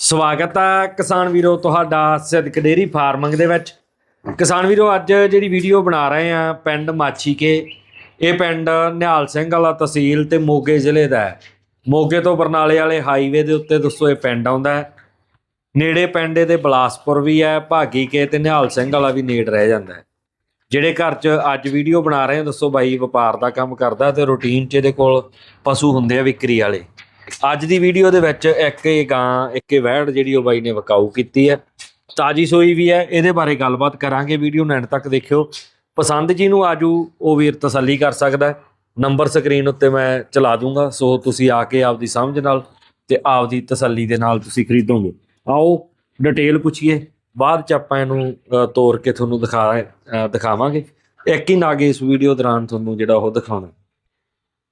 ਸਵਾਗਤ ਹੈ ਕਿਸਾਨ ਵੀਰੋ ਤੁਹਾਡਾ ਸਿੱਧਕ ਡੇਰੀ ਫਾਰਮਿੰਗ ਦੇ ਵਿੱਚ। ਕਿਸਾਨ ਵੀਰੋ, ਅੱਜ ਜਿਹੜੀ ਵੀਡੀਓ ਬਣਾ ਰਹੇ ਆ ਪਿੰਡ ਮਾਛੀਕੇ, ਇਹ ਪਿੰਡ ਨਿਹਾਲ ਸਿੰਘ ਵਾਲਾ ਤਹਿਸੀਲ ਤੇ ਮੋਗੇ ਜ਼ਿਲ੍ਹੇ ਦਾ ਹੈ। ਮੋਗੇ ਤੋਂ ਬਰਨਾਲੇ ਵਾਲੇ ਹਾਈਵੇ ਦੇ ਉੱਤੇ ਦੋਸਤੋ ਇਹ ਪਿੰਡ ਆਉਂਦਾ ਹੈ। ਨੇੜੇ ਪਿੰਡ ਦੇ ਬਲਾਸਪੁਰ ਵੀ ਹੈ ਭਾਗੀ ਕੇ ਤੇ ਨਿਹਾਲ ਸਿੰਘ ਵਾਲਾ ਵੀ ਨੇੜ ਰਹਿ ਜਾਂਦਾ ਹੈ। ਜਿਹੜੇ ਘਰ 'ਚ ਅੱਜ ਵੀਡੀਓ ਬਣਾ ਰਹੇ ਹਾਂ ਦੱਸੋ ਬਾਈ, ਵਪਾਰ ਦਾ ਕੰਮ ਕਰਦਾ ਤੇ ਰੂਟੀਨ 'ਚ ਇਹਦੇ ਕੋਲ ਪਸ਼ੂ ਹੁੰਦੇ ਆ ਵਿਕਰੀ ਵਾਲੇ। ਅੱਜ ਦੀ ਵੀਡੀਓ ਦੇ ਵਿੱਚ ਇੱਕ ਇਹ ਗਾਂ ਇੱਕ ਇਹ ਵਹਿੜ ਜਿਹੜੀ ਉਹ ਬਾਈ ਨੇ ਵਕਾਊ ਕੀਤੀ ਹੈ। ਤਾਜੀ ਸੋਈ ਵੀ ਹੈ ਇਹਦੇ ਬਾਰੇ ਗੱਲਬਾਤ ਕਰਾਂਗੇ ਵੀਡੀਓ ਨੂੰ ਐਂਡ ਤੱਕ ਦੇਖਿਓ। ਪਸੰਦ ਜੀ ਨੂੰ ਆਜੂ ਉਹ ਵੀਰ ਤਸੱਲੀ ਕਰ ਸਕਦਾ ਨੰਬਰ ਸਕਰੀਨ ਉੱਤੇ ਮੈਂ ਚਲਾ ਦੂੰਗਾ ਸੋ ਤੁਸੀਂ ਆ ਕੇ ਆਪਦੀ ਸਮਝ ਨਾਲ ਤੇ ਆਪਦੀ ਤਸੱਲੀ ਦੇ ਨਾਲ ਤੁਸੀਂ ਖਰੀਦੋਗੇ। ਆਓ ਡਿਟੇਲ ਪੁੱਛੀਏ। ਬਾਅਦ ਚ ਆਪਾਂ ਇਹਨੂੰ ਅ, ਤੋੜ ਕੇ ਤੁਹਾਨੂੰ ਦਿਖਾ ਦਿਖਾਵਾਂਗੇ। ਇੱਕ ਹੀ ਨਾਗੇ ਇਸ ਵੀਡੀਓ ਦੌਰਾਨ ਤੁਹਾਨੂੰ ਜਿਹੜਾ ਉਹ ਦਿਖਾਉਣਾ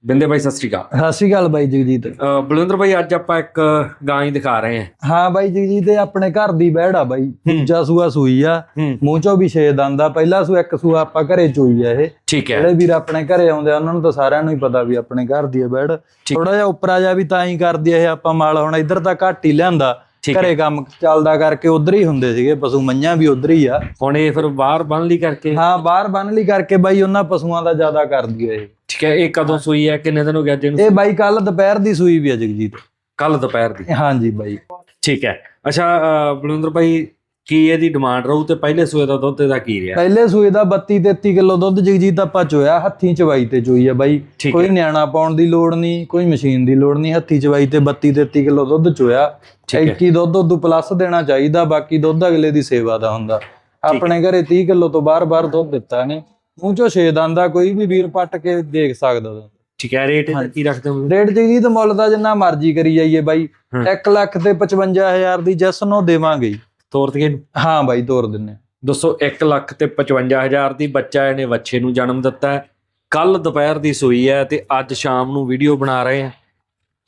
ਬਿੰਦੇ ਬਾਈ ਸਤਿ ਸ਼੍ਰੀ ਅਕਾਲ। ਸਤਿ ਸ਼੍ਰੀ ਅਕਾਲ ਬਾਈ ਜਗਜੀਤ। ਬਲਵਿੰਦਰ ਬਾਈ ਅੱਜ ਆਪਾਂ ਇੱਕ ਗਾਂ ਹੀ ਦਿਖਾ ਰਹੇ ਹਾਂ। ਹਾਂ ਬਾਈ ਜਗਜੀਤ ਇਹ ਆਪਣੇ ਘਰ ਦੀ ਬਹਿੜ ਆ ਬਾਈ। ਦੂਜਾ ਸੂਆ ਸੂਈ ਆ। ਹੂੰ। ਮੂੰਹ ਚੋਂ ਵੀ ਛੇ ਦੰਦ ਆ। ਪਹਿਲਾ ਸੂ ਇੱਕ ਸੂਆ ਆਪਾਂ ਘਰੇ ਚੋਈ ਆ ਇਹ। ਠੀਕ ਹੈ। ਜਿਹੜੇ ਵੀਰ ਆਪਣੇ ਘਰੇ ਆਉਂਦੇ ਆ ਉਹਨਾਂ ਨੂੰ ਤਾਂ ਸਾਰਿਆਂ ਨੂੰ ਹੀ ਪਤਾ ਵੀ ਆਪਣੇ ਘਰ ਦੀ ਆ ਬਹਿੜ ਥੋੜਾ ਜਿਹਾ ਉੱਪਰਾ ਜਿਹਾ ਵੀ ਤਾਂ ਹੀ ਕਰਦੀ ਆ ਇਹ ਆਪਾਂ ਮਾਲ। ਹੁਣ ਇੱਧਰ ਤਾਂ ਘੱਟ ਹੀ ਲਿਆਂਦਾ। ਠੀਕ ਹੈ। ਘਰੇ ਕੰਮ ਚੱਲਦਾ ਕਰਕੇ ਉਧਰ ਹੀ ਹੁੰਦੇ ਸੀਗੇ। ਪਸ਼ੂ ਮੱਝਾਂ ਵੀ ਉਧਰ ਹੀ ਆ। ਹੁਣ ਇਹ ਫਿਰ ਬਾਹਰ ਬੰਨ ਲਈ ਕਰਕੇ? ਹਾਂ ਬਾਹਰ ਬੰਨ ਲਈ ਕਰਕੇ ਬਾਈ ਉਹਨਾਂ ਪਸ਼ੂਆਂ ਦਾ ਜ਼ਿਆਦਾ ਕਰਦੀ ਆ ਇਹ। ਠੀਕ ਹੈ ਇਹ ਕਦੋਂ ਸੂਈ ਹੈ ਕਿੰਨੇ ਦਿਨ ਹੋ ਗਏ ਅੱਜ ਇਹਨੂੰ ਇਹ ਬਾਈ ਕੱਲ ਦੁਪਹਿਰ ਦੀ ਸੂਈ ਵੀ ਆ ਜਗਜੀਤ। ਕੱਲ ਦੁਪਹਿਰ ਦੀ। ਹਾਂਜੀ ਬਾਈ। ਠੀਕ ਹੈ। ਅੱਛਾ ਬਲਵਿੰਦਰ ਭਾਈ ਕੀ ਇਹਦੀ ਡਿਮਾਂਡ ਰਹੂ ਤੇ ਪਹਿਲੇ ਸੂਏ ਦਾ ਦੁੱਧ ਇਹਦਾ ਕੀ ਰਿਹਾ? ਪਹਿਲੇ ਸੂਏ ਦਾ 32 33 ਕਿਲੋ ਦੁੱਧ ਜਗਜੀਤ ਆਪਾਂ ਚੋਇਆ ਹੱਥੀਂ ਚਵਾਈ ਤੇ ਚੋਈ ਆ ਬਾਈ। ਕੋਈ ਨਿਆਣਾ ਪਾਉਣ ਦੀ ਲੋੜ ਨਹੀਂ ਕੋਈ ਮਸ਼ੀਨ ਦੀ ਲੋੜ ਨਹੀਂ ਹੱਥੀਂ ਚਵਾਈ ਤੇ 32 33 ਕਿਲੋ ਦੁੱਧ ਚੋਇਆ। ਠੀਕ ਹੈ। 21 ਦੁੱਧ ਉਦੋਂ ਪਲੱਸ ਦੇਣਾ ਚਾਹੀਦਾ ਬਾਕੀ ਦੁੱਧ ਅਗਲੇ ਦੀ ਸੇਵਾ ਦਾ ਹੁੰਦਾ। ਆਪਣੇ ਘਰੇ 30 ਕਿਲੋ ਤੋਂ ਬਾਹਰ-ਬਾਹਰ ਦੁੱਧ ਦਿੱਤਾ ਨੇ ਮੂੰਹ ਚੋਂ ਦੰਦ ਦਾ ਕੋਈ ਵੀ ਵੀਰ ਪੱਟ ਕੇ ਦੇਖ ਸਕਦਾ। ਠੀਕ ਹੈ ਰੇਟ ਇਹਦਾ ਕੀ ਰੱਖਦੇ ਹੋ ਰੇਟ ਜਗਜੀਤ ਮੁੱਲ ਦਾ ਜਿੰਨਾ ਮਰਜ਼ੀ ਕਰੀ ਜਾਈਏ ਬਾਈ। ਹੂੰ। 1 ਲੱਖ ਤੇ 55000 ਦੀ ਜੈਸ ਨੂੰ ਦੇਵਾਂਗੇ। ਤੋਰ ਤੇ ਹਾਂ ਬਾਈ ਤੋਰ ਦਿੰਨੇ ਦੋਸਤੋ 1 ਲੱਖ ਤੇ 55000 ਦੀ ਬੱਚਾ ਇਹਨੇ ਵੱਛੇ ਨੂੰ ਜਨਮ ਦਿੱਤਾ ਹੈ। ਕੱਲ ਦੁਪਹਿਰ ਦੀ ਸੂਈ ਹੈ ਤੇ ਅੱਜ ਸ਼ਾਮ ਨੂੰ ਵੀਡੀਓ ਬਣਾ ਰਹੇ ਹਾਂ।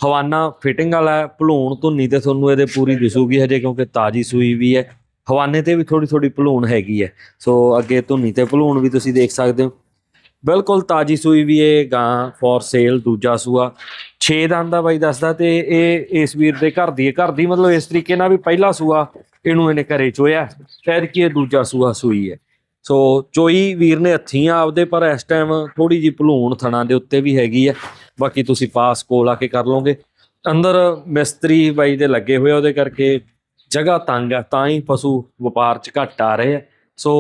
ਹਵਾਨਾ ਫਿਟਿੰਗ ਵਾਲਾ ਹੈ ਭਲੂਣ ਧੁੰਨੀ ਤੇ ਤੁਹਾਨੂੰ ਇਹਦੇ ਪੂਰੀ ਦਿਸੂਗੀ ਹਜੇ ਕਿਉਂਕਿ ਤਾਜੀ ਸੂਈ ਵੀ ਹੈ। ਹਵਾਨੇ ਤੇ ਵੀ ਥੋੜੀ ਥੋੜੀ ਭਲੂਣ ਹੈਗੀ ਹੈ। ਸੋ ਅੱਗੇ ਧੁੰਨੀ ਤੇ ਭਲੂਣ ਵੀ ਤੁਸੀਂ ਦੇਖ ਸਕਦੇ ਹੋ। ਬਿਲਕੁਲ ਤਾਜੀ ਸੂਈ ਵੀ ਇਹ ਗਾਂ ਫੋਰ ਸੇਲ ਦੂਜਾ ਸੂਆ। 6 ਦੰਦ ਦਾ ਬਾਈ ਦੱਸਦਾ ਤੇ ਇਹ ਇਸ ਵੀਰ ਦੇ ਘਰ ਦੀ ਹੈ। ਘਰ ਦੀ ਮਤਲਬ ਇਸ ਤਰੀਕੇ ਨਾਲ ਵੀ ਪਹਿਲਾ ਸੂਆ ਇਹਨੂੰ ਇਹਨੇ ਘਰੇ ਚੋਇਆ। ਸ਼ਾਇਦ ਕਿ ਇਹ ਦੂਜਾ ਸੂਆ ਸੂਈ ਹੈ। ਸੋ ਚੋਈ ਵੀਰ ਨੇ ਹੱਥੀਆਂ ਆਪਦੇ, ਪਰ ਇਸ ਟਾਈਮ ਥੋੜੀ ਜੀ ਭਲੂਣ ਥਣਾ ਦੇ ਉੱਤੇ ਵੀ ਹੈਗੀ ਹੈ। ਬਾਕੀ ਤੁਸੀਂ ਪਾਸ ਕੋਲ ਆ ਕੇ ਕਰ ਲਓਗੇ। ਅੰਦਰ ਮਿਸਤਰੀ ਬਾਈ ਦੇ ਲੱਗੇ ਹੋਏ ਉਹਦੇ ਕਰਕੇ ਜਗ੍ਹਾ ਤੰਗ ਹੈ ਤਾਂ ਹੀ ਪਸ਼ੂ ਵਪਾਰ ਚ ਘੱਟ ਆ ਰਹੇ ਆ। ਸੋ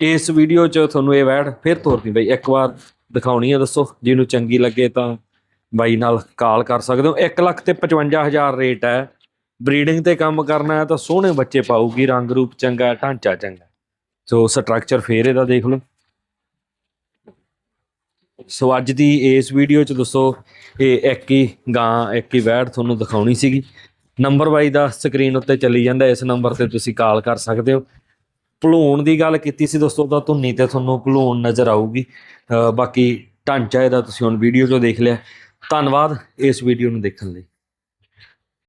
ਇਸ ਵੀਡੀਓ ਚ ਤੁਹਾਨੂੰ ਇਹ ਵੈੜ ਫਿਰ ਤੋਰਦੀ ਬਾਈ, ਇੱਕ ਵਾਰ ਦਿਖਾਉਣੀ ਹੈ ਦੱਸੋ, ਜਿਹਨੂੰ ਚੰਗੀ ਲੱਗੇ ਤਾਂ ਬਾਈ ਨਾਲ ਕਾਲ ਕਰ ਸਕਦੇ ਹੋ। 1 ਲੱਖ ਤੇ 55000 ਰੇਟ ਹੈ ਬਰੀਡਿੰਗ ਤੇ ਕੰਮ ਕਰਨਾ ਹੈ ਤਾਂ ਸੋਹਣੇ ਬੱਚੇ ਪਾਊਗੀ, ਰੰਗ ਰੂਪ ਚੰਗਾ, ਢਾਂਚਾ ਚੰਗਾ। ਸੋ ਸਟਰਕਚਰ ਫੇਰ ਇਹਦਾ ਦੇਖ ਲਓ। ਸੋ ਅੱਜ ਦੀ ਇਸ ਵੀਡੀਓ ਚ ਦੱਸੋ, ਇਹ ਇੱਕ ਹੀ ਗਾਂ, ਇੱਕ ਹੀ ਵੈੜ ਤੁਹਾਨੂੰ ਦਿਖਾਉਣੀ ਸੀਗੀ। ਨੰਬਰ ਬਾਈ ਦਾ ਸਕਰੀਨ ਉੱਤੇ ਚੱਲੀ ਜਾਂਦਾ, ਇਸ ਨੰਬਰ ਤੇ ਤੁਸੀਂ ਕਾਲ ਕਰ ਸਕਦੇ ਹੋ। ਭਲੂਣ ਦੀ ਗੱਲ ਕੀਤੀ ਸੀ ਦੋਸਤੋ, ਤਾਂ ਧੁੰਨੀ ਤੇ ਤੁਹਾਨੂੰ ਭਲੂਣ ਨਜ਼ਰ ਆਊਗੀ। ਬਾਕੀ ਢਾਂਚਾ ਇਹਦਾ ਤੁਸੀਂ ਹੁਣ ਵੀਡੀਓ 'ਚੋਂ ਦੇਖ ਲਿਆ। ਧੰਨਵਾਦ ਇਸ ਵੀਡੀਓ ਨੂੰ ਦੇਖਣ ਲਈ।